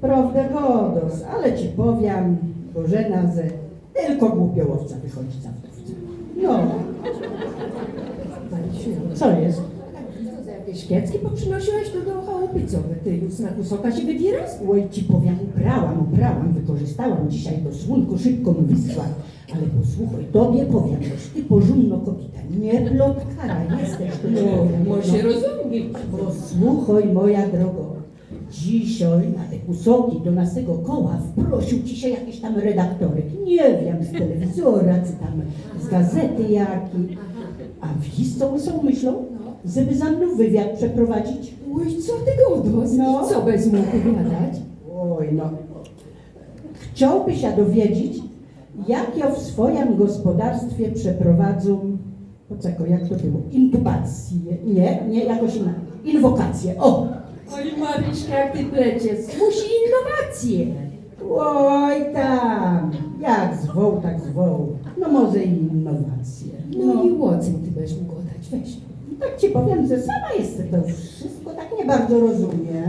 Prawdę godos, ale ci powiem, Bożena, że tylko głupiołowca wychodzi za wdowca. No, Marysiu, co jest? co za jakieś kiecki poprzynosiłaś tu do chałupy, co wy, ty już na kusoka się wybierasz? Oj, ci powiem, uprałam, uprałam, wykorzystałam dzisiaj to słonko, szybko mi wyschła. Ale posłuchaj, tobie powiem, że ty porządno kobieta, nie plotkara jesteś. To No, może się rozumieć. Posłuchaj, moja drogo, dzisiaj na te kusoki do naszego koła wprosił ci się jakiś tam redaktorek, nie wiem, z telewizora, czy tam z gazety jaki. A widzisz, co są myślą? Żeby za mną wywiad przeprowadzić? Oj, co ty godos? No. I co bez mu opowiadać? Oj, no. Chciałby się dowiedzieć, jak ja w swoim gospodarstwie przeprowadzą, poczekaj, jak to było, inkubację, nie, nie, jakoś inaczej, inwokację, o! Jak ty pleciesz, musi innowacje. Oj tam, jak zwoł, tak zwoł. No może i innowacje. No, i łocem ty będziesz mu go dać, weź. Tak ci powiem, że sama jest to wszystko tak nie bardzo rozumie,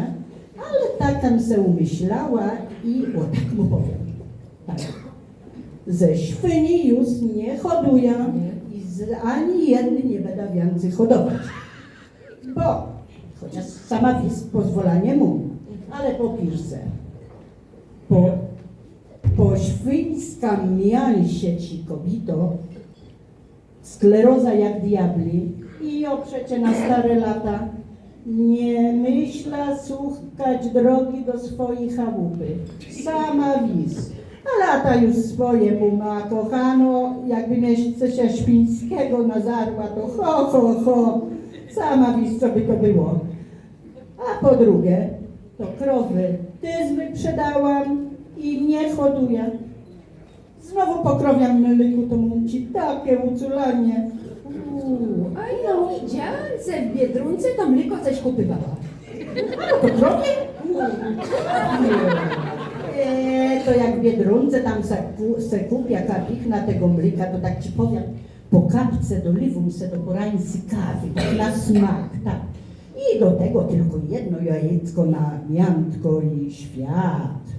ale tak tam se umyślała i o tak mu powiem. Tak. Ze świni już nie hoduję i z ani jedny nie będę więcej hodować. Bo, chociaż sama wis pozwolenie mu, ale po pirce. Po, po świńska mięsie ci kobito, skleroza jak diabli i o przecie na stare lata nie myśla słuchać drogi do swojej chałupy. Sama wis. A lata już swojemu ma kochano, jakby miejsce się Świńskiego nazarła, to ho, ho, ho. Sama wis, co by to było. A po drugie, to krowy też wyprzedałam i nie hoduję. Znowu pokrowiam mlyku, to mu ci takie uculanie. A ja widziałam, że w Biedronce to mleko coś kupywała. To krowie? Nie, to jak w Biedronce tam se, se kupia kapichna tego mlika, to tak ci powiem, po kapce dolewam se do porańcy kawy, na smak, tak. I do tego tylko jedno jajecko na miętko i świat.